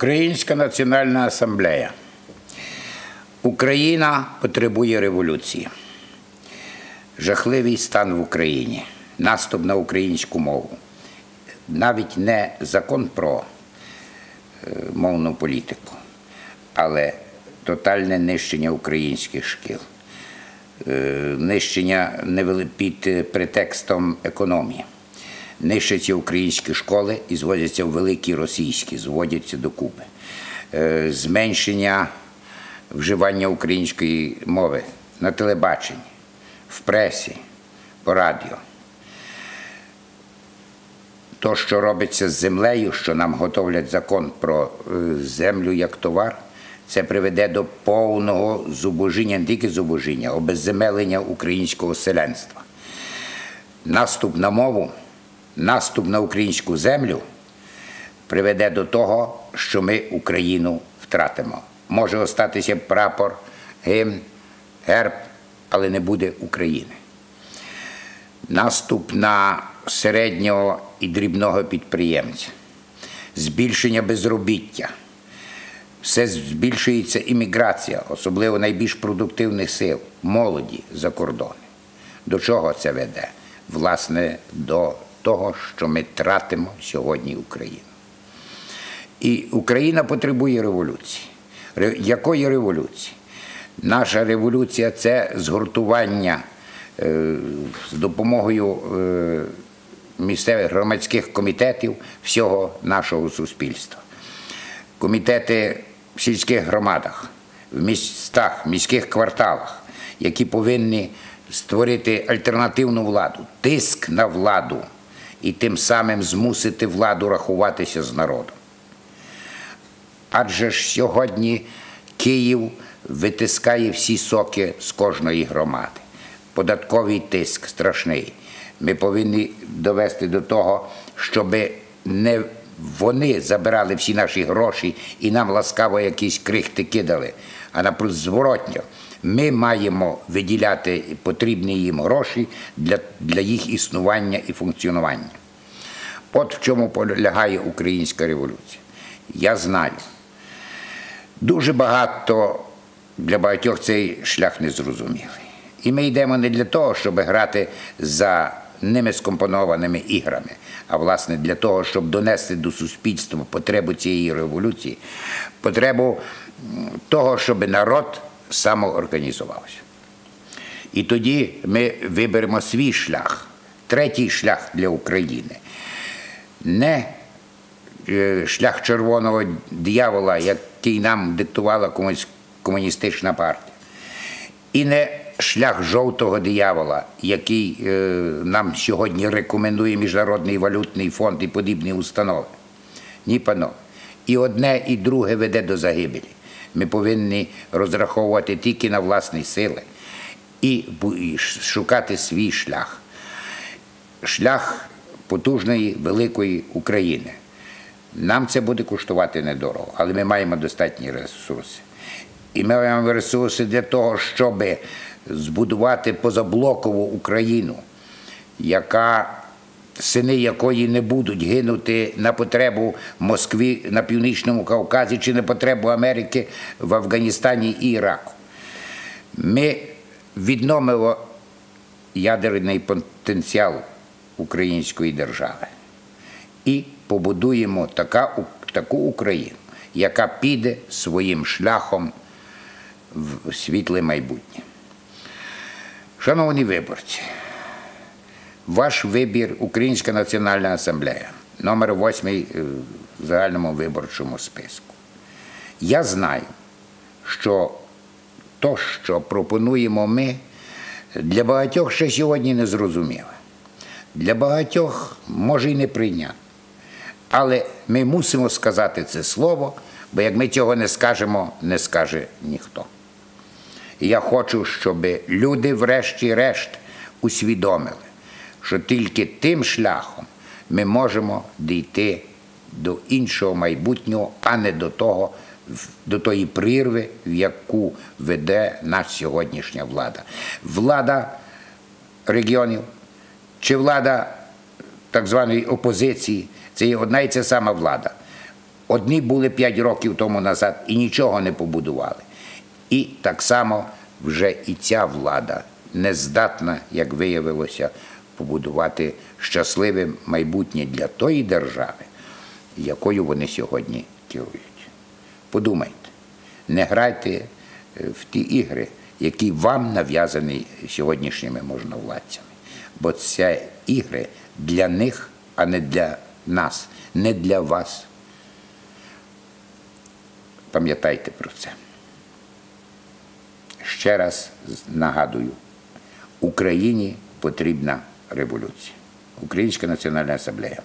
Українська національна асамблея. Україна потребує революції. Жахливий стан в Україні, наступ на українську мову. Навіть не закон про мовну політику, але тотальне нищення українських шкіл, е, нищення під претекстом економії. Нищаться українські школи і зводяться в великі російські, зводяться докупи. Е, Зменшення вживання української мови на телебаченні, в пресі, по радіо. То, що робиться з землею, що нам готовлять закон про е, землю як товар, це приведе до повного зубожіння, не тільки зубожіння, обезземелення українського селенства. Наступ на мову, наступ на українську землю приведе до того, що ми Україну втратимо. Може остатися прапор, гімн, герб, але не буде України. Наступ на середнього і дрібного підприємця, збільшення безробіття. Все збільшується імміграція, особливо найбільш продуктивних сил, молоді за кордони. До чого це веде? Власне, до того, що ми тратимо сьогодні Україну. І Україна потребує революції. Ре- Якої революції? Наша революція це згуртування з допомогою е, місцевих громадських комітетів всього нашого суспільства. Комітети в сільських громадах, в містах, міських кварталах, які повинні створити альтернативну владу, тиск на владу і тим самим змусити владу рахуватися з народом. Адже ж сьогодні Київ витискає всі соки з кожної громади. Податковий тиск страшний. Ми повинні довести до того, щоб не вони забирали всі наші гроші і нам ласкаво якісь крихти кидали, а напроти зворотньо. Ми маємо виділяти потрібні їм гроші для, для їх існування і функціонування. От в чому полягає українська революція. Я знаю, дуже багато для багатьох цей шлях незрозумілий. І ми йдемо не для того, щоб грати за ними скомпонованими іграми, а власне для того, щоб донести до суспільства потребу цієї революції, потребу того, щоб народ самоорганізувався. І тоді ми виберемо свій шлях, третій шлях для України. Не е, шлях червоного диявола, який нам диктувала комуністична партія, і не шлях жовтого диявола, який е, нам сьогодні рекомендує Міжнародний валютний фонд і подібні установи. Ні, панове. І одне, і друге веде до загибелі. Ми повинні розраховувати тільки на власні сили і шукати свій шлях шлях потужної великої України. Нам це буде коштувати недорого, але ми маємо достатні ресурси. І ми маємо ресурси для того, щоб збудувати позаблокову Україну, яка сини якої не будуть гинути на потребу Москві на Північному Кавказі чи на потребу Америки в Афганістані і Іраку. Ми відновимо ядерний потенціал української держави і побудуємо така, таку Україну, яка піде своїм шляхом в світле майбутнє. Шановні виборці, ваш вибір Українська національна асамблея, номер 8 в загальному виборчому списку. Я знаю, що то, що пропонуємо ми, для багатьох ще сьогодні не зрозуміло. Для багатьох може й не прийнятно. Але ми мусимо сказати це слово, бо як ми цього не скажемо, не скаже ніхто. Я хочу, щоб люди, врешті-решт, усвідомили, що тільки тим шляхом ми можемо дійти до іншого майбутнього, а не до того, до тої прірви, в яку веде наша сьогоднішня влада. Влада регіонів чи влада так званої опозиції це є одна і ця сама влада. Одні були 5 років тому назад і нічого не побудували. І так само вже і ця влада не здатна, як виявилося, побудувати щасливе майбутнє для тої держави, якою вони сьогодні керують. Подумайте, не грайте е, в ті ігри, які вам нав'язані сьогоднішніми можновладцями. Бо це ігри для них, а не для нас, не для вас. Пам'ятайте про це. Ще раз нагадую, Україні потрібна революція. Українська національна асамблея.